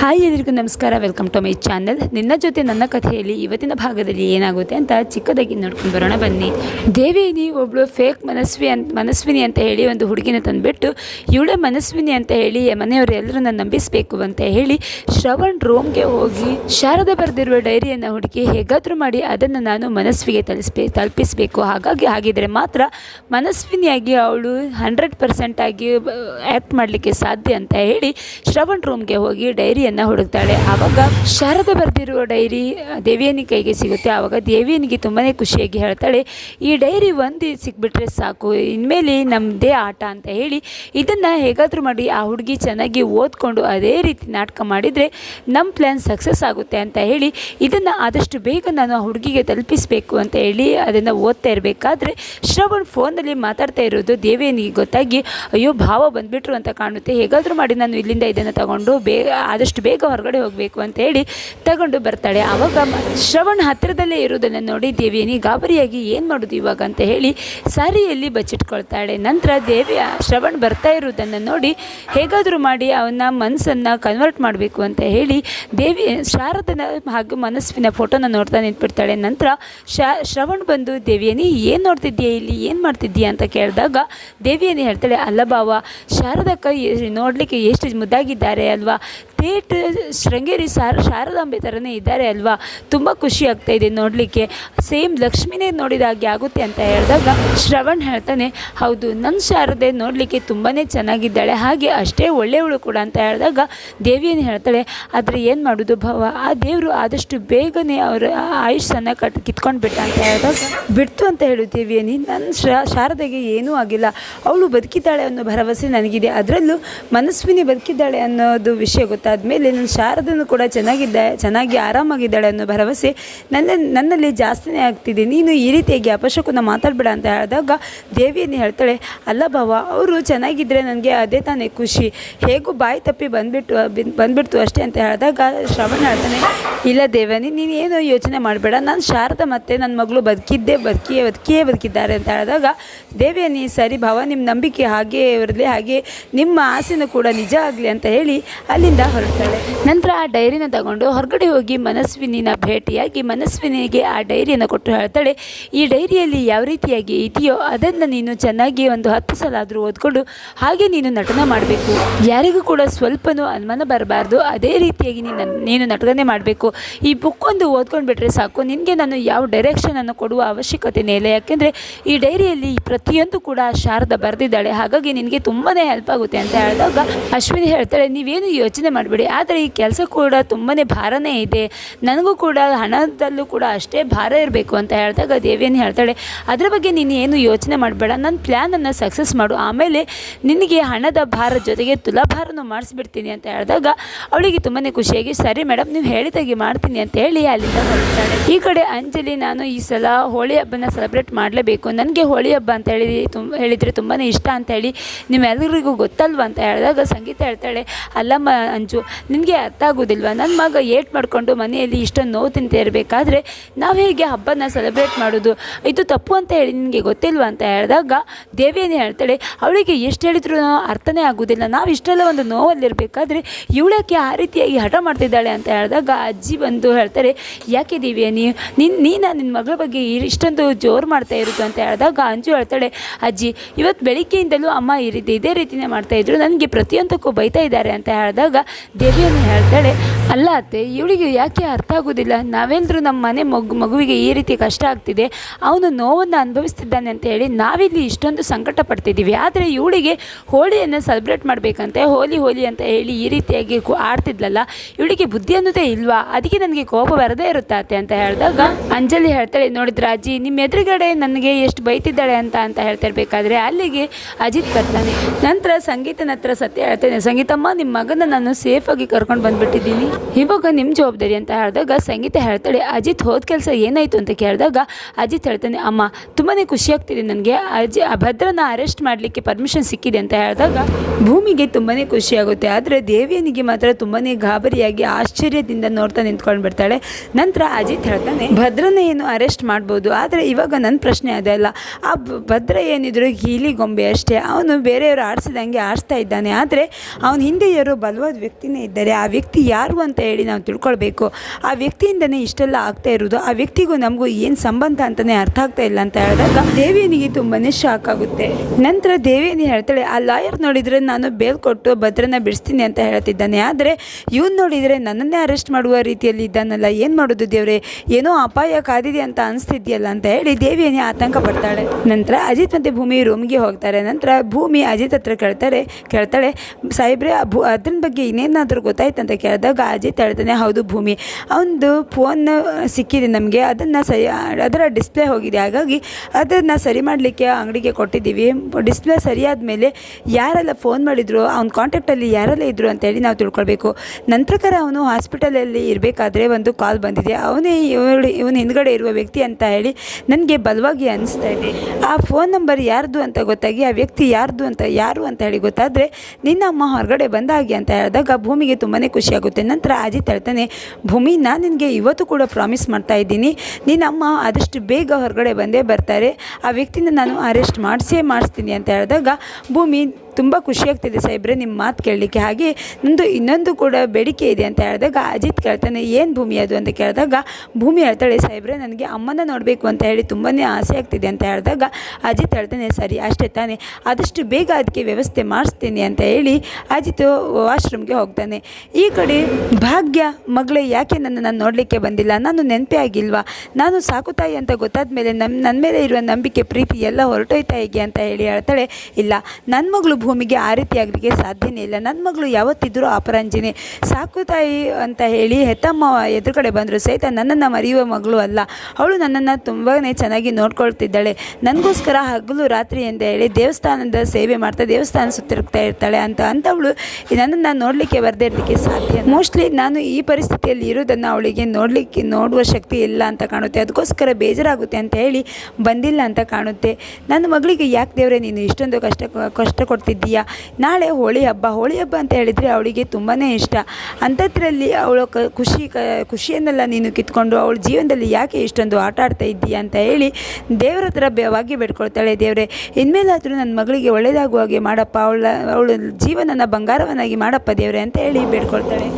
Hi ಎಲ್ರಿಗೂ ನಮಸ್ಕಾರ welcome to my channel ನಿನ್ನ ಜೊತೆ ನನ್ನ ಕಥೆಯಲ್ಲಿ ಇವತ್ತಿನ ಭಾಗದಲ್ಲಿ ಏನಾಗುತ್ತೆ ಅಂತ ಚಿಕ್ಕದಾಗಿ ನೋಡ್ಕೊಂಡು ಬರೋಣ, ಬನ್ನಿ. ದೇವಿನಿ ಒಬ್ಬಳು ಫೇಕ್ ಮನಸ್ವಿ ಅಂತ, ಮನಸ್ವಿನಿ ಅಂತ ಹೇಳಿ ಒಂದು ಹುಡುಗಿನ ತಂದುಬಿಟ್ಟು, ಇವಳೇ ಮನಸ್ವಿನಿ ಅಂತ ಹೇಳಿ ಮನೆಯವರು ನನ್ನ ನಂಬಿಸಬೇಕು ಅಂತ ಹೇಳಿ ಶ್ರವಣ್ ರೂಮ್ಗೆ ಹೋಗಿ ಶಾರದ ಬರೆದಿರುವ ಡೈರಿಯನ್ನು ಹುಡುಕಿ ಹೇಗಾದರೂ ಮಾಡಿ ಅದನ್ನು ನಾನು ಮನಸ್ವಿಗೆ ತಲುಪಿಸ್ಬೇ ತಲುಪಿಸಬೇಕು. ಹಾಗಾಗಿ ಹಾಗಿದ್ರೆ ಮಾತ್ರ ಮನಸ್ವಿನಿಯಾಗಿ ಅವಳು ಹಂಡ್ರೆಡ್ ಪರ್ಸೆಂಟಾಗಿ ಆ್ಯಕ್ಟ್ ಮಾಡಲಿಕ್ಕೆ ಸಾಧ್ಯ ಅಂತ ಹೇಳಿ ಶ್ರವಣ್ ರೂಮ್ಗೆ ಹೋಗಿ ಡೈರಿಯನ್ನು ಹುಡುಕ್ತಾಳೆ. ಆವಾಗ ಶಾರದ ಬರೆದಿರುವ ಡೈರಿ ದೇವಿಯನಿ ಕೈಗೆ ಸಿಗುತ್ತೆ. ಆವಾಗ ದೇವಿಯನಿಗೆ ತುಂಬಾ ಖುಷಿಯಾಗಿ ಹೇಳ್ತಾಳೆ, ಈ ಡೈರಿ ಒಂದು ಸಿಕ್ಬಿಟ್ರೆ ಸಾಕು. ಇನ್ಮೇಲೆ ನಮ್ಮದೇ ಆಟ ಅಂತ ಹೇಳಿ ಇದನ್ನು ಹೇಗಾದರೂ ಮಾಡಿ ಆ ಹುಡುಗಿ ಚೆನ್ನಾಗಿ ಓದ್ಕೊಂಡು ಅದೇ ರೀತಿ ನಾಟಕ ಮಾಡಿದರೆ ನಮ್ಮ ಪ್ಲ್ಯಾನ್ ಸಕ್ಸಸ್ ಆಗುತ್ತೆ ಅಂತ ಹೇಳಿ ಇದನ್ನು ಆದಷ್ಟು ಬೇಗ ನಾನು ಆ ಹುಡುಗಿಗೆ ತಲುಪಿಸಬೇಕು ಅಂತ ಹೇಳಿ ಅದನ್ನು ಓದ್ತಾ ಇರಬೇಕಾದ್ರೆ ಶ್ರವಣ್ ಫೋನಲ್ಲಿ ಮಾತಾಡ್ತಾ ಇರೋದು ದೇವಿಯನಿಗೆ ಗೊತ್ತಾಗಿ, ಅಯ್ಯೋ, ಭಾವ ಬಂದುಬಿಟ್ರು ಅಂತ ಕಾಣುತ್ತೆ. ಹೇಗಾದರೂ ಮಾಡಿ ನಾನು ಇಲ್ಲಿಂದ ಇದನ್ನು ತಗೊಂಡು ಬೇಗ ಆದಷ್ಟು ಬೇಗ ಹೊರಗಡೆ ಹೋಗಬೇಕು ಅಂತ ಹೇಳಿ ತಗೊಂಡು ಬರ್ತಾಳೆ. ಆವಾಗ ಶ್ರವಣ್ ಹತ್ತಿರದಲ್ಲೇ ಇರೋದನ್ನು ನೋಡಿ ದೇವಿಯನಿ ಗಾಬರಿಯಾಗಿ ಏನು ಮಾಡೋದು ಇವಾಗ ಅಂತ ಹೇಳಿ ಸಾರಿಯಲ್ಲಿ ಬಚ್ಚಿಟ್ಕೊಳ್ತಾಳೆ. ನಂತರ ದೇವಿಯ ಶ್ರವಣ್ ಬರ್ತಾ ಇರೋದನ್ನು ನೋಡಿ ಹೇಗಾದರೂ ಮಾಡಿ ಅವನ ಮನಸ್ಸನ್ನು ಕನ್ವರ್ಟ್ ಮಾಡಬೇಕು ಅಂತ ಹೇಳಿ ದೇವಿ ಶಾರದನ ಹಾಗೂ ಮನಸ್ಸಿನ ಫೋಟೋನ ನೋಡ್ತಾ ನಿಂತ್ಬಿಡ್ತಾಳೆ. ನಂತರ ಶಾ ಶ್ರವಣ್ ಬಂದು ದೇವಿಯನಿ ಏನು ನೋಡ್ತಿದ್ದೀಯ ಇಲ್ಲಿ? ಏನು ಮಾಡ್ತಿದ್ದೀಯಾ? ಅಂತ ಕೇಳಿದಾಗ ದೇವಿಯನಿ ಹೇಳ್ತಾಳೆ, ಅಲ್ಲ ಶಾರದಕ್ಕ ಎ- ನೋಡಲಿಕ್ಕೆ ಎಷ್ಟು ಮುದ್ದಾಗಿದ್ದಾರೆ ಅಲ್ವಾ? ಥೇಟ್ ಶೃಂಗೇರಿ ಸಾರ್ ಶಾರದಾಂಬೆ ಥರನೇ ಇದ್ದಾರೆ ಅಲ್ವಾ? ತುಂಬ ಖುಷಿ ಆಗ್ತಾ ಇದೆ ನೋಡಲಿಕ್ಕೆ. ಸೇಮ್ ಲಕ್ಷ್ಮಿನೇ ನೋಡಿದ ಹಾಗೆ ಆಗುತ್ತೆ ಅಂತ ಹೇಳಿದಾಗ ಶ್ರವಣ್ ಹೇಳ್ತಾನೆ, ಹೌದು ನನ್ನ ಶಾರದೆ ನೋಡಲಿಕ್ಕೆ ತುಂಬಾ ಚೆನ್ನಾಗಿದ್ದಾಳೆ. ಹಾಗೆ ಅಷ್ಟೇ ಒಳ್ಳೆಯವಳು ಕೂಡ ಅಂತ ಹೇಳಿದಾಗ ದೇವಿಯನ್ನು ಹೇಳ್ತಾಳೆ, ಆದರೆ ಏನು ಮಾಡೋದು ಭಾವ? ಆ ದೇವರು ಆದಷ್ಟು ಬೇಗನೆ ಅವರ ಆಯುಷನ್ನು ಕಟ್, ಕಿತ್ಕೊಂಡು ಬಿಟ್ಟ ಅಂತ ಹೇಳಿದಾಗ, ಬಿಡ್ತು ಅಂತ ಹೇಳು ದೇವಿಯನಿ ನನ್ನ ಶ್ರಾ, ಶಾರದೆಗೆ ಏನೂ ಆಗಿಲ್ಲ. ಅವಳು ಬದುಕಿದ್ದಾಳೆ ಅನ್ನೋ ಭರವಸೆ ನನಗಿದೆ. ಅದರಲ್ಲೂ ಮನಸ್ವಿನಿ ಬದುಕಿದ್ದಾಳೆ ಅನ್ನೋದು ವಿಷಯ ಗೊತ್ತಾದ ಮೇಲೆ ನನ್ನ ಶಾರದನು ಕೂಡ ಚೆನ್ನಾಗಿದ್ದ, ಚೆನ್ನಾಗಿ ಆರಾಮಾಗಿದ್ದಾಳೆ ಅನ್ನೋ ಭರವಸೆ ನನ್ನ, ನನ್ನಲ್ಲಿ ಜಾಸ್ತಿನೇ ಆಗ್ತಿದೆ. ನೀನು ಈ ರೀತಿಯಾಗಿ ಅಪಶಕುನ ಮಾತಾಡಬೇಡ ಅಂತ ಹೇಳಿದಾಗ ದೇವಿಯನ್ನು ಹೇಳ್ತಾಳೆ, ಅಲ್ಲ ಭಾವ, ಅವರು ಚೆನ್ನಾಗಿದ್ದರೆ ನನಗೆ ಅದೇ ತಾನೇ ಖುಷಿ. ಹೇಗೂ ಬಾಯಿ ತಪ್ಪಿ ಬಂದುಬಿಟ್ಟು ಬಂದುಬಿಡ್ತು ಅಷ್ಟೇ ಅಂತ ಹೇಳಿದಾಗ ಶ್ರವಣ ಹೇಳ್ತಾನೆ, ಇಲ್ಲ ದೇವನಿ ನೀನು ಏನು ಯೋಚನೆ ಮಾಡಬೇಡ. ನಾನು ಶಾರದ ಮತ್ತೆ ನನ್ನ ಮಗಳು ಬದುಕಿದ್ದೇ, ಬದುಕಿಯೇ ಬದುಕಿಯೇ ಬದುಕಿದ್ದಾರೆ ಅಂತ ಹೇಳಿದಾಗ ದೇವಿಯನಿ ಸರಿ ಭಾವ ನಿಮ್ಮ ನಂಬಿಕೆ ಹಾಗೇ ಇರಲಿ, ಹಾಗೆ ನಿಮ್ಮ ಆಸೆನೂ ಕೂಡ ನಿಜ ಆಗಲಿ ಅಂತ ಹೇಳಿ ಅಲ್ಲಿಂದ ಹೊರಡ್ತಾಳೆ. ನಂತರ ಆ ಡೈರಿನ ತಗೊಂಡು ಹೊರಗಡೆ ಹೋಗಿ ಮನಸ್ವಿನಿನ ಭೇಟಿಯಾಗಿ ಮನಸ್ವಿನಿಗೆ ಆ ಡೈರಿಯನ್ನು ಕೊಟ್ಟು ಹೇಳ್ತಾಳೆ, ಈ ಡೈರಿಯಲ್ಲಿ ಯಾವ ರೀತಿಯಾಗಿ ಇದೆಯೋ ಅದನ್ನು ನೀನು ಚೆನ್ನಾಗಿ ಒಂದು ಹತ್ತು ಸಲ ಆದರೂ ಓದ್ಕೊಂಡು ಹಾಗೆ ನೀನು ನಟನ ಮಾಡಬೇಕು. ಯಾರಿಗೂ ಕೂಡ ಸ್ವಲ್ಪನೂ ಅನುಮಾನ ಬರಬಾರ್ದು. ಅದೇ ರೀತಿಯಾಗಿ ನೀನು ನೀನು ನಟನೆ ಮಾಡಬೇಕು. ಈ ಬುಕ್ ಒಂದು ಓದ್ಕೊಂಡು ಬಿಟ್ರೆ ಸಾಕು. ನಿನಗೆ ನಾನು ಯಾವ ಡೈರೆಕ್ಷನನ್ನು ಕೊಡುವ ಅವಶ್ಯಕತೆನೇ ಇಲ್ಲ ಯಾಕೆಂದರೆ ಈ ಡೈರಿಯಲ್ಲಿ ಪ್ರತಿಯೊಂದು ಕೂಡ ಶಾರದ ಬರೆದಿದ್ದಾಳೆ. ಹಾಗಾಗಿ ನಿನಗೆ ತುಂಬಾ ಹೆಲ್ಪ್ ಆಗುತ್ತೆ ಅಂತ ಹೇಳಿದಾಗ ಅಶ್ವಿನಿ ಹೇಳ್ತಾಳೆ, ನೀವೇನು ಯೋಚನೆ ಮಾಡಬೇಡಿ. ಆದರೆ ಈ ಕೆಲಸ ಕೂಡ ತುಂಬಾ ಭಾರನೇ ಇದೆ. ನನಗೂ ಕೂಡ ಹಣದಲ್ಲೂ ಕೂಡ ಅಷ್ಟೇ ಭಾರ ಇರಬೇಕು ಅಂತ ಹೇಳಿದಾಗ ದೇವಿಯನ್ನು ಹೇಳ್ತಾಳೆ, ಅದರ ಬಗ್ಗೆ ನೀನು ಏನು ಯೋಚನೆ ಮಾಡಬೇಡ. ನನ್ನ ಪ್ಲ್ಯಾನನ್ನು ಸಕ್ಸಸ್ ಮಾಡು. ಆಮೇಲೆ ನಿನಗೆ ಹಣದ ಭಾರ ಜೊತೆಗೆ ತುಲಾಭಾರನೂ ಮಾಡಿಸ್ಬಿಡ್ತೀನಿ ಅಂತ ಹೇಳಿದಾಗ ಅವಳಿಗೆ ತುಂಬಾ ಖುಷಿಯಾಗಿ, ಸರಿ ಮೇಡಮ್ ನೀವು ಹೇಳಿದಾಗೆ ಮಾಡ್ತೀನಿ ಅಂತ ಹೇಳಿ ಅಲ್ಲಿಂದ ಹೊರಡ್ತಾಳೆ. ಈ ಕಡೆ ಅಂಜಲಿ, ನಾನು ಈ ಸಲ ಹೋಳಿ ಹಬ್ಬನ ಸೆಲೆಬ್ರೇಟ್ ಮಾಡಲೇಬೇಕು. ನನಗೆ ಹೋಳಿ ಹಬ್ಬ ಅಂತ ಹೇಳಿ ತುಂಬ ಹೇಳಿದರೆ ತುಂಬಾ ಇಷ್ಟ ಅಂತ ಹೇಳಿ ನಿಮ್ಮೆಲ್ಲರಿಗೂ ಗೊತ್ತಲ್ವ ಅಂತ ಹೇಳಿದಾಗ ಸಂಗೀತ ಹೇಳ್ತಾಳೆ, ಅಲ್ಲಮ್ಮ ಅಂಜು ನಿನಗೆ ಅರ್ಥ ಆಗೋದಿಲ್ವಾ? ನನ್ನ ಮಗ ಏಟ್ ಮಾಡಿಕೊಂಡು ಮನೆಯಲ್ಲಿ ಇಷ್ಟೊಂದು ನೋವು ತಿಂತಾ ಇರಬೇಕಾದ್ರೆ ನಾವು ಹೇಗೆ ಹಬ್ಬನ ಸೆಲೆಬ್ರೇಟ್ ಮಾಡೋದು? ಇದು ತಪ್ಪು ಅಂತ ಹೇಳಿ ನಿನಗೆ ಗೊತ್ತಿಲ್ವಾ ಅಂತ ಹೇಳಿದಾಗ ದೇವಿಯನ್ನೇ ಹೇಳ್ತಾಳೆ, ಅವಳಿಗೆ ಎಷ್ಟು ಹೇಳಿದ್ರು ಅರ್ಥನೇ ಆಗೋದಿಲ್ಲ. ನಾವು ಇಷ್ಟೆಲ್ಲ ಒಂದು ನೋವಲ್ಲಿರಬೇಕಾದ್ರೆ ಇವಳಕ್ಕೆ ಆ ರೀತಿಯಾಗಿ ಹಠ ಮಾಡ್ತಿದ್ದಾಳೆ ಅಂತ ಹೇಳಿದಾಗ ಅಜ್ಜಿ ಬಂದು ಹೇಳ್ತಾರೆ, ಯಾಕೆ ದೇವಿಯನಿ? ನಿನ್ನ ನೀನು ನಿನ್ನ ಮಗಳ ಬಗ್ಗೆ ಇಷ್ಟೊಂದು ಜೋರು ಮಾಡ್ತಾ ಇರೋದು ಅಂತ ಹೇಳಿದಾಗ ಅಂಜು ಹೇಳ್ತಾಳೆ, ಅಜ್ಜಿ ಇವತ್ತು ಬೆಳಿಗ್ಗೆಯಿಂದಲೂ ಅಮ್ಮ ಈ ರೀತಿ ಇದೇ ರೀತಿಯೇ ಮಾಡ್ತಾ ಇದ್ರು. ನನಗೆ ಪ್ರತಿಯೊಂದಕ್ಕೂ ಬೈತಾ ಇದ್ದಾರೆ ಅಂತ ಹೇಳಿದಾಗ ದೇವಿಯನ್ನು ಹೇಳ್ತಾಳೆ, ಅಲ್ಲ ಅತ್ತೆ, ಇವಳಿಗೆ ಯಾಕೆ ಅರ್ಥ ಆಗೋದಿಲ್ಲ? ನಾವೆಲ್ಲರೂ ನಮ್ಮ ಮನೆ ಮಗು, ಮಗುವಿಗೆ ಈ ರೀತಿ ಕಷ್ಟ ಆಗ್ತಿದೆ, ಅವನು ನೋವನ್ನು ಅನುಭವಿಸ್ತಿದ್ದಾನೆ ಅಂತ ಹೇಳಿ ನಾವಿಲ್ಲಿ ಇಷ್ಟೊಂದು ಸಂಕಟ ಪಡ್ತಿದ್ದೀವಿ. ಆದರೆ ಇವಳಿಗೆ ಹೋಳಿಯನ್ನು ಸೆಲೆಬ್ರೇಟ್ ಮಾಡಬೇಕಂತೆ, ಹೋಲಿ ಹೋಲಿ ಅಂತ ಹೇಳಿ ಈ ರೀತಿಯಾಗಿ ಆಡ್ತಿದ್ಲಲ್ಲ, ಇವಳಿಗೆ ಬುದ್ಧಿ ಅನ್ನೋದೇ ಇಲ್ವಾ? ಅದಕ್ಕೆ ನನಗೆ ಕೋಪ ಬರದೇ ಇರುತ್ತಾತೆ ಅಂತ ಹೇಳಿದಾಗ ಅಂಜಲಿ ಹೇಳ್ತಾಳೆ, ನೋಡಿದ್ರ ಅಜ್ಜಿ, ನಿಮ್ಮ ಎದುರುಗಡೆ ನನಗೆ ಎಷ್ಟು ಬೈತಿದ್ದಾಳೆ ಅಂತ ಅಂತ ಹೇಳ್ತಾ ಇರಬೇಕಾದ್ರೆ ಅಲ್ಲಿಗೆ ಅಜಿತ್ ಬರ್ತಾನೆ. ನಂತರ ಸಂಗೀತನ ಹತ್ರ ಸತ್ಯ ಹೇಳ್ತೇನೆ, ಸಂಗೀತಮ್ಮ ನಿಮ್ಮ ಮಗನ ನಾನು ಸೇಫಾಗಿ ಕರ್ಕೊಂಡು ಬಂದ್ಬಿಟ್ಟಿದ್ದೀನಿ. ಇವಾಗ ನಿಮ್ಮ ಜವಾಬ್ದಾರಿ ಅಂತ ಹೇಳಿದಾಗ ಸಂಗೀತ ಹೇಳ್ತಾಳೆ, ಅಜಿತ್ ಹೋದ ಕೆಲಸ ಏನಾಯಿತು ಅಂತ ಕೇಳಿದಾಗ ಅಜಿತ್ ಹೇಳ್ತಾನೆ, ಅಮ್ಮ ತುಂಬಾ ಖುಷಿ ಆಗ್ತಿದೆ ನನಗೆ. ಅಜಿ, ಭದ್ರನ ಅರೆಸ್ಟ್ ಮಾಡಲಿಕ್ಕೆ ಪರ್ಮಿಷನ್ ಸಿಕ್ಕಿದೆ ಅಂತ ಹೇಳಿದಾಗ ಭೂಮಿಗೆ ತುಂಬಾ ಖುಷಿ ಆಗುತ್ತೆ. ಆದರೆ ದೇವಿಯನಿಗೆ ಮಾತ್ರ ತುಂಬಾ ಗಾಬರಿಯಾಗಿ ಆಶ್ಚರ್ಯದಿಂದ ನೋಡ್ತಾ ನಿಂತ್ಕೊಂಡು ಬಿಡ್ತಾಳೆ. ನಂತರ ಅಜಿತ್ ಹೇಳ್ತಾನೆ, ಭದ್ರನ ಏನು ಅರೆಸ್ಟ್ ಮಾಡ್ಬೋದು. ಆದರೆ ಇವಾಗ ನನ್ನ ಪ್ರಶ್ನೆ ಅದೇ ಅಲ್ಲ. ಆ ಭದ್ರ ಏನಿದ್ರು ಗೀಲಿ ಗೊಂಬೆ ಅಷ್ಟೇ. ಅವನು ಬೇರೆಯವರು ಆಡಿಸಿದಂಗೆ ಆಡಿಸ್ತಾ ಇದ್ದಾನೆ. ಆದರೆ ಅವನ ಹಿಂದೆ ಯಾರೋ ಬಲವಾದ ವ್ಯಕ್ತಿ ವ್ಯಕ್ತಿನೇ ಇದ್ದಾರೆ ಆ ವ್ಯಕ್ತಿ ಯಾರು ಅಂತ ಹೇಳಿ ನಾವು ತಿಳ್ಕೊಳ್ಬೇಕು. ಆ ವ್ಯಕ್ತಿಯಿಂದನೇ ಇಷ್ಟೆಲ್ಲ ಆಗ್ತಾ ಇರೋದು ಆ ವ್ಯಕ್ತಿಗೂ ನಮಗೂ ಏನು ಸಂಬಂಧ ಅಂತಲೇ ಅರ್ಥ ಆಗ್ತಾ ಇಲ್ಲ ಅಂತ ಹೇಳಿದಾಗ ದೇವಿಯನಿಗೆ ತುಂಬಾ ಶಾಕ್ ಆಗುತ್ತೆ. ನಂತರ ದೇವಿಯನಿ ಹೇಳ್ತಾಳೆ, ಆ ಲಾಯರ್ ನೋಡಿದರೆ ನಾನು ಬೇಲ್ ಕೊಟ್ಟು ಭದ್ರನ ಬಿಡಿಸ್ತೀನಿ ಅಂತ ಹೇಳ್ತಿದ್ದಾನೆ. ಆದರೆ ಇವನು ನೋಡಿದರೆ ನನ್ನನ್ನೇ ಅರೆಸ್ಟ್ ಮಾಡುವ ರೀತಿಯಲ್ಲಿ ಇದ್ದಾನಲ್ಲ, ಏನು ಮಾಡೋದು ದೇವ್ರೆ? ಏನೋ ಅಪಾಯ ಕಾದಿದೆ ಅಂತ ಅನಿಸ್ತಿದ್ಯಲ್ಲ? ಅಂತ ಹೇಳಿ ದೇವಿಯನಿ ಆತಂಕ ಪಡ್ತಾಳೆ. ನಂತರ ಅಜಿತ್ ಮತ್ತು ಭೂಮಿ ರೂಮ್ಗೆ ಹೋಗ್ತಾರೆ. ನಂತರ ಭೂಮಿ ಅಜಿತ್ ಹತ್ರ ಕೇಳ್ತಾರೆ, ಕೇಳ್ತಾಳೆ, ಸಾಹೇಬ್ರೆ ಅದ್ರ ಬಗ್ಗೆ ಇನ್ನೇನಾದರೂ ಗೊತ್ತಾಯ್ತು ಅಂತ ಕೇಳಿದಾಗ ಅಜಿತ್ ಹೇಳ್ತಾನೆ, ಹೌದು ಭೂಮಿ. ಅವನದು ಫೋನ್ ಸಿಕ್ಕಿದೆ ನಮಗೆ, ಅದನ್ನು ಸರಿ, ಅದರ ಡಿಸ್ಪ್ಲೇ ಹೋಗಿದೆ. ಹಾಗಾಗಿ ಅದನ್ನು ಸರಿ ಮಾಡಲಿಕ್ಕೆ ಅಂಗಡಿಗೆ ಕೊಟ್ಟಿದ್ದೀವಿ. ಡಿಸ್ಪ್ಲೇ ಸರಿಯಾದ ಮೇಲೆ ಯಾರೆಲ್ಲ ಫೋನ್ ಮಾಡಿದ್ರು, ಅವ್ನ ಕಾಂಟ್ಯಾಕ್ಟಲ್ಲಿ ಯಾರೆಲ್ಲ ಇದ್ದರು ಅಂತೇಳಿ ನಾವು ತಿಳ್ಕೊಳ್ಬೇಕು. ನನ್ನ ಪ್ರಕಾರ ಅವನು ಹಾಸ್ಪಿಟಲಲ್ಲಿ ಇರಬೇಕಾದ್ರೆ ಒಂದು ಕಾಲ್ ಬಂದಿದೆ. ಅವನೇ ಇವಳು, ಇವನು ಹಿಂದ್ಗಡೆ ಇರುವ ವ್ಯಕ್ತಿ ಅಂತ ಹೇಳಿ ನನಗೆ ಬಲವಾಗಿ ಅನಿಸ್ತಾ ಇದೆ. ಆ ಫೋನ್ ನಂಬರ್ ಯಾರ್ದು ಅಂತ ಗೊತ್ತಾಗಿ, ಆ ವ್ಯಕ್ತಿ ಯಾರ್ದು ಅಂತ, ಯಾರು ಅಂತ ಹೇಳಿ ಗೊತ್ತಾದರೆ ನಿನ್ನ ಅಮ್ಮ ಹೊರಗಡೆ ಬಂದಾಗಿ ಅಂತ ಹೇಳಿದಾಗ ಭೂಮಿಗೆ ತುಂಬಾ ಖುಷಿಯಾಗುತ್ತೆ. ನಂತರ ಅಜಿತ್ ಹೇಳ್ತಾನೆ, ಭೂಮಿ, ನಾನು ನಿನಗೆ ಇವತ್ತು ಕೂಡ ಪ್ರಾಮಿಸ್ ಮಾಡ್ತಾ ಇದ್ದೀನಿ. ನಿನ್ನಮ್ಮ ಆದಷ್ಟು ಬೇಗ ಹೊರಗಡೆ ಬಂದೇ ಬರ್ತಾರೆ. ಆ ವ್ಯಕ್ತಿನ ನಾನು ಅರೆಸ್ಟ್ ಮಾಡಿಸೇ ಮಾಡಿಸ್ತೀನಿ. ಅಂತ ಹೇಳಿದಾಗ, ಭೂಮಿ ತುಂಬ ಖುಷಿಯಾಗ್ತಿದೆ ಸಾಹೇಬ್ರೆ ನಿಮ್ಮ ಮಾತು ಕೇಳಲಿಕ್ಕೆ. ಹಾಗೆ ನಂದು ಇನ್ನೊಂದು ಕೂಡ ಬೇಡಿಕೆ ಇದೆ ಅಂತ ಹೇಳಿದಾಗ ಅಜಿತ್ ಕೇಳ್ತಾನೆ, ಏನು ಭೂಮಿ ಅದು? ಅಂತ ಕೇಳಿದಾಗ, ಭೂಮಿ ಹೇಳ್ತಾಳೆ ಸಾಹೇಬ್ರೆ ನನಗೆ ಅಮ್ಮನ ನೋಡಬೇಕು ಅಂತ ಹೇಳಿ ತುಂಬಾ ಆಸೆ ಆಗ್ತಿದೆ ಅಂತ ಹೇಳಿದಾಗ ಅಜಿತ್ ಹೇಳ್ತಾನೆ, ಸರಿ, ಅಷ್ಟೇ ತಾನೇ. ಆದಷ್ಟು ಬೇಗ ಅದಕ್ಕೆ ವ್ಯವಸ್ಥೆ ಮಾಡಿಸ್ತೀನಿ ಅಂತ ಹೇಳಿ ಅಜಿತ್ ವಾಶ್ರೂಮ್ಗೆ ಹೋಗ್ತಾನೆ. ಈ ಕಡೆ ಭಾಗ್ಯ ಮಗಳೇ, ಯಾಕೆ ನನ್ನ ನಾನು ನೋಡಲಿಕ್ಕೆ ಬಂದಿಲ್ಲ? ನಾನು ನೆನಪೇ ಆಗಿಲ್ವಾ? ನಾನು ಸಾಕು ತಾಯಿ ಅಂತ ಗೊತ್ತಾದ ಮೇಲೆ ನಮ್ಮ ನನ್ನ ಮೇಲೆ ಇರುವ ನಂಬಿಕೆ, ಪ್ರೀತಿ ಎಲ್ಲ ಹೊರಟೋಯ್ತಾ ಹೇಗೆ? ಅಂತ ಹೇಳಿ ಹೇಳ್ತಾಳೆ, ಇಲ್ಲ ನನ್ನ ಮಗಳು ಭೂಮಿಗೆ ಆ ರೀತಿ ಆಗಲಿಕ್ಕೆ ಸಾಧ್ಯನೇ ಇಲ್ಲ. ನನ್ನ ಮಗಳು ಯಾವತ್ತಿದ್ರೂ ಅಪರಂಜಿನಿ. ಸಾಕು ತಾಯಿ ಅಂತ ಹೇಳಿ ಹೆತ್ತಮ್ಮ ಎದುರುಗಡೆ ಬಂದರು. ಸಹಿತ ನನ್ನನ್ನು ಮರೆಯುವ ಮಗಳು ಅಲ್ಲ. ಅವಳು ನನ್ನನ್ನು ತುಂಬಾ ಚೆನ್ನಾಗಿ ನೋಡ್ಕೊಳ್ತಿದ್ದಾಳೆ. ನನಗೋಸ್ಕರ ಹಗಲು ರಾತ್ರಿ ಅಂತ ಹೇಳಿ ದೇವಸ್ಥಾನದ ಸೇವೆ ಮಾಡ್ತಾ ದೇವಸ್ಥಾನ ಸುತ್ತಿರ್ತಾ ಇರ್ತಾಳೆ ಅಂತ ಅಂಥವಳು ನನ್ನನ್ನು ನೋಡಲಿಕ್ಕೆ ಬರದೇ ಇರಲಿಕ್ಕೆ ಸಾಧ್ಯ ಮೋಸ್ಟ್ಲಿ ನಾನು ಈ ಪರಿಸ್ಥಿತಿಯಲ್ಲಿ ಇರೋದನ್ನು ಅವಳಿಗೆ ನೋಡಲಿಕ್ಕೆ, ನೋಡುವ ಶಕ್ತಿ ಇಲ್ಲ ಅಂತ ಕಾಣುತ್ತೆ. ಅದಕ್ಕೋಸ್ಕರ ಬೇಜಾರಾಗುತ್ತೆ ಅಂತ ಹೇಳಿ ಬಂದಿಲ್ಲ ಅಂತ ಕಾಣುತ್ತೆ. ನನ್ನ ಮಗಳಿಗೆ ಯಾಕೆ ದೇವರೇ ನೀನು ಇಷ್ಟೊಂದು ಕಷ್ಟ ಕಷ್ಟ ಕೊಡ್ತಿದ್ದೀಯಾ ನಾಳೆ ಹೋಳಿ ಹಬ್ಬ. ಹೋಳಿ ಹಬ್ಬ ಅಂತ ಹೇಳಿದರೆ ಅವಳಿಗೆ ತುಂಬಾ ಇಷ್ಟ. ಅಂಥದ್ರಲ್ಲಿ ಅವಳ ಕ, ಖುಷಿ, ಕ, ಖುಷಿಯನ್ನೆಲ್ಲ ನೀನು ಕಿತ್ಕೊಂಡು ಅವಳ ಜೀವನದಲ್ಲಿ ಯಾಕೆ ಇಷ್ಟೊಂದು ಆಟ ಆಡ್ತಾ ಇದ್ದೀಯಾ ಅಂತ ಹೇಳಿ ದೇವರ ಹತ್ರ ಬೇವಾಗಿ ಬೇಡ್ಕೊಳ್ತಾಳೆ ದೇವರೇ. ಇನ್ಮೇಲಾದರೂ ನನ್ನ ಮಗಳಿಗೆ ಒಳ್ಳೆಯದಾಗುವ ಹಾಗೆ ಮಾಡಪ್ಪ, ಅವಳ ಅವಳ ಜೀವನನ ಬಂಗಾರವನ್ನಾಗಿ ಮಾಡಪ್ಪ ದೇವರೇ ಅಂತ ಹೇಳಿ ಬೇಡ್ಕೊಳ್ತಾಳೆ.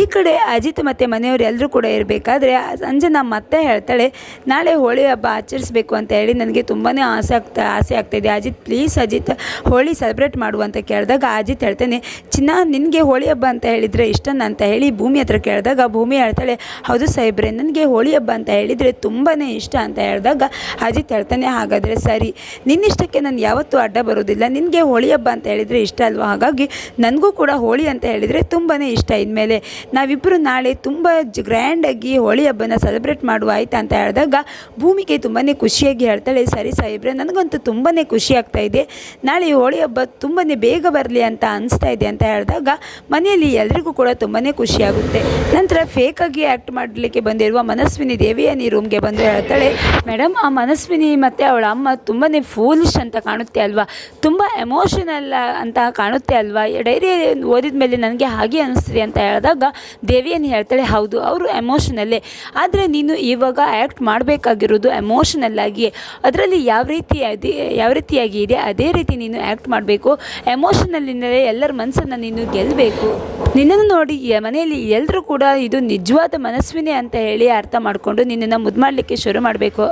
ಈ ಕಡೆ ಅಜಿತ್ ಮತ್ತು ಮನೆಯವರು ಎಲ್ಲರೂ ಕೂಡ ಇರಬೇಕಾದ್ರೆ ಅಂಜನಾ ಮತ್ತೆ ಹೇಳ್ತಾಳೆ, ನಾಳೆ ಹೋಳಿ ಹಬ್ಬ ಆಚರಿಸಬೇಕು ಅಂತ ಹೇಳಿ ನನಗೆ ತುಂಬಾ ಆಸೆ ಆಗ್ತಾ ಆಸೆ ಆಗ್ತಾಯಿದೆ ಅಜಿತ್ ಪ್ಲೀಸ್ ಅಜಿತ್, ಹೋಳಿ ಸೆಲೆಬ್ರೇಟ್ ಮಾಡು. ಅಂತ ಕೇಳಿದಾಗ ಅಜಿತ್ ಹೇಳ್ತಾನೆ, ಚಿನ್ನ ನಿನಗೆ ಹೋಳಿ ಹಬ್ಬ ಅಂತ ಹೇಳಿದರೆ ಇಷ್ಟನ ಅಂತ ಹೇಳಿ ಭೂಮಿ ಹತ್ರ ಕೇಳಿದಾಗ ಭೂಮಿ ಹೇಳ್ತಾಳೆ, ಹೌದು ಸಾಹೇಬ್ರೆ, ನನಗೆ ಹೋಳಿ ಹಬ್ಬ ಅಂತ ಹೇಳಿದರೆ ತುಂಬಾ ಇಷ್ಟ ಅಂತ ಹೇಳಿದಾಗ ಅಜಿತ್ ಹೇಳ್ತಾನೆ, ಹಾಗಾದರೆ ಸರಿ, ನಿನ್ನಿಷ್ಟಕ್ಕೆ ನಾನು ಯಾವತ್ತೂ ಅಡ್ಡ ಬರೋದಿಲ್ಲ ನಿನಗೆ ಹೋಳಿ ಹಬ್ಬ ಅಂತ ಹೇಳಿದರೆ ಇಷ್ಟ ಅಲ್ವಾ? ಹಾಗಾಗಿ ನನಗೂ ಕೂಡ ಹೋಳಿ ಅಂತ ಹೇಳಿದರೆ ತುಂಬಾ ಇಷ್ಟ. ಇನ್ಮೇಲೆ ನಾವಿಬ್ಬರು ನಾಳೆ ತುಂಬ ಗ್ರ್ಯಾಂಡಾಗಿ ಹೋಳಿ ಹಬ್ಬನ ಸೆಲೆಬ್ರೇಟ್ ಮಾಡುವ ಆಯ್ತಾ ಅಂತ ಹೇಳಿದಾಗ ಭೂಮಿಗೆ ತುಂಬಾ ಖುಷಿಯಾಗಿ ಹೇಳ್ತಾಳೆ, ಸರಿ ಸಾಹೇಬ್ರೆ, ನನಗಂತೂ ತುಂಬಾ ಖುಷಿ ಆಗ್ತಾ ಇದೆ, ನಾಳೆ ಹೋಳಿ ಹಬ್ಬ ಬೇಗ ಬರಲಿ ಅಂತ ಅನಿಸ್ತಾ ಇದೆ ಅಂತ ಹೇಳಿದಾಗ ಮನೆಯಲ್ಲಿ ಎಲ್ರಿಗೂ ಕೂಡ ತುಂಬಾ ಖುಷಿಯಾಗುತ್ತೆ ನಂತರ ಫೇಕಾಗಿ ಆ್ಯಕ್ಟ್ ಮಾಡಲಿಕ್ಕೆ ಬಂದಿರುವ ಮನಸ್ವಿನಿ ದೇವಿಯನಿ ರೂಮ್ಗೆ ಬಂದು ಹೇಳ್ತಾಳೆ ಮೇಡಮ್ ಆ ಮನಸ್ವಿನಿ ಮತ್ತು ಅವಳ ಅಮ್ಮ ತುಂಬಾ ಫೂಲಿಶ್ ಅಂತ ಕಾಣುತ್ತೆ ಅಲ್ವಾ? ತುಂಬ ಎಮೋಷನಲ್ ಅಂತ ಕಾಣುತ್ತೆ ಅಲ್ವಾ? ಡೈರಿ ಓದಿದ ಮೇಲೆ ನನಗೆ ಹಾಗೆ ಅನಿಸ್ತಿದೆ ಅಂತ ಹೇಳಿದಾಗ ದೇವಿಯನ್ನು ಹೇಳ್ತಾಳೆ, ಹೌದು, ಅವರು ಎಮೋಷನಲ್ಲೇ ಆದರೆ ನೀನು ಇವಾಗ ಆ್ಯಕ್ಟ್ ಮಾಡಬೇಕಾಗಿರೋದು ಎಮೋಷನಲ್ ಆಗಿ ಅದರಲ್ಲಿ ಯಾವ ರೀತಿ ಅದೇ, ಯಾವ ರೀತಿಯಾಗಿ ಇದೆ, ಅದೇ ರೀತಿ ನೀನು ಆ್ಯಕ್ಟ್ ಮಾಡಬೇಕು. ಎಮೋಷನಲ್ಲಿಂದಲೇ ಎಲ್ಲರ ಮನಸ್ಸನ್ನು ನೀನು ಗೆಲ್ಲಬೇಕು ನಿನ್ನನ್ನು ನೋಡಿ ಮನೆಯಲ್ಲಿ ಎಲ್ಲರೂ ಕೂಡ ಇದು ನಿಜವಾದ ಮನಸ್ವಿನೇ ಅಂತ ಹೇಳಿ ಅರ್ಥ ಮಾಡಿಕೊಂಡು ನಿನ್ನನ್ನು ಮುದ್ದು ಮಾಡಲಿಕ್ಕೆ ಶುರು ಮಾಡಬೇಕು.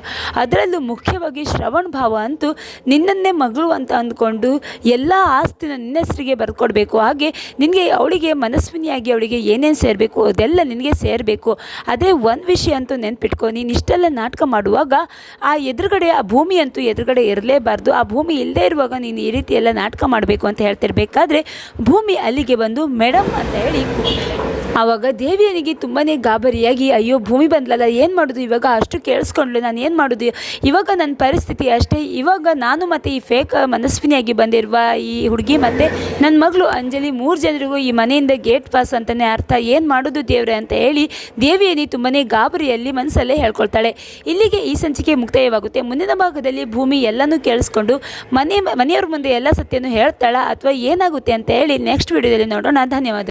ಅದರಲ್ಲೂ ಮುಖ್ಯವಾಗಿ ಶ್ರವಣ್ ಭಾವ ಅಂತೂ ನಿನ್ನನ್ನೇ ಮಗಳು ಅಂತ ಅಂದ್ಕೊಂಡು ಎಲ್ಲ ಆಸ್ತಿನ ನಿನ್ನ ಹೆಸರಿಗೆ ಬರ್ಕೊಡ್ಬೇಕು. ಹಾಗೆ ನಿನಗೆ ಅವಳಿಗೆ ಮನಸ್ವಿನಿಯಾಗಿ ಅವಳಿಗೆ ಏನೇನು ಸೇರಬೇಕು ಅದೆಲ್ಲ ನಿನಗೆ ಸೇರಬೇಕು. ಅದೇ ಒಂದು ವಿಷಯ ಅಂತೂ ನೆನ್ಪಿಟ್ಕೊ, ನೀನು ಇಷ್ಟೆಲ್ಲ ನಾಟಕ ಮಾಡುವಾಗ ಆ ಎದುರುಗಡೆ, ಆ ಭೂಮಿ ಅಂತೂ ಎದುರುಗಡೆ ಇರಲೇಬಾರ್ದು. ಆ ಭೂಮಿ ಇಲ್ಲದೇ ಇರುವಾಗ ನೀನು ಈ ರೀತಿ ಎಲ್ಲ ನಾಟಕ ಮಾಡಬೇಕು ಅಂತ ಹೇಳ್ತಿರ್ಬೇಕಾದ್ರೆ ಭೂಮಿ ಅಲ್ಲಿಗೆ ಬಂದು ಮೇಡಮ್ ಅಂತ ಹೇಳಿ. ಆವಾಗ ದೇವಿಯನಿಗೆ ತುಂಬಾ ಗಾಬರಿಯಾಗಿ, ಅಯ್ಯೋ, ಭೂಮಿ ಬಂದ್ಲಲ್ಲ, ಏನು ಮಾಡೋದು? ಇವಾಗ ಅಷ್ಟು ಕೇಳಿಸ್ಕೊಂಡ್ಲು, ನಾನು ಏನು ಮಾಡೋದು? ಇವಾಗ ನನ್ನ ಪರಿಸ್ಥಿತಿ ಅಷ್ಟೇ. ಇವಾಗ ನಾನು ಮತ್ತು ಈ ಫೇಕ್ ಮನಸ್ವಿನಿಯಾಗಿ ಬಂದಿರುವ ಈ ಹುಡುಗಿ ಮತ್ತು ನನ್ನ ಮಗಳು ಅಂಜಲಿ ಮೂರು ಜನರಿಗೂ ಈ ಮನೆಯಿಂದ ಗೇಟ್ ಪಾಸ್ ಅಂತಲೇ ಅರ್ಥ. ಏನು ಮಾಡೋದು ದೇವ್ರೆ? ಅಂತ ಹೇಳಿ ದೇವಿಯನಿ ತುಂಬಾ ಗಾಬರಿಯಲ್ಲಿ ಮನಸ್ಸಲ್ಲೇ ಹೇಳ್ಕೊಳ್ತಾಳೆ. ಇಲ್ಲಿಗೆ ಈ ಸಂಚಿಕೆ ಮುಕ್ತಾಯವಾಗುತ್ತೆ. ಮುಂದಿನ ಭಾಗದಲ್ಲಿ ಭೂಮಿ ಎಲ್ಲನೂ ಕೇಳಿಸ್ಕೊಂಡು ಮನೆ, ಮನೆಯವ್ರ ಮುಂದೆ ಎಲ್ಲ ಸತ್ಯನೂ ಹೇಳ್ತಾಳ ಅಥವಾ ಏನಾಗುತ್ತೆ ಅಂತ ಹೇಳಿ ನೆಕ್ಸ್ಟ್ ವಿಡಿಯೋದಲ್ಲಿ ನೋಡೋಣ. ಧನ್ಯವಾದ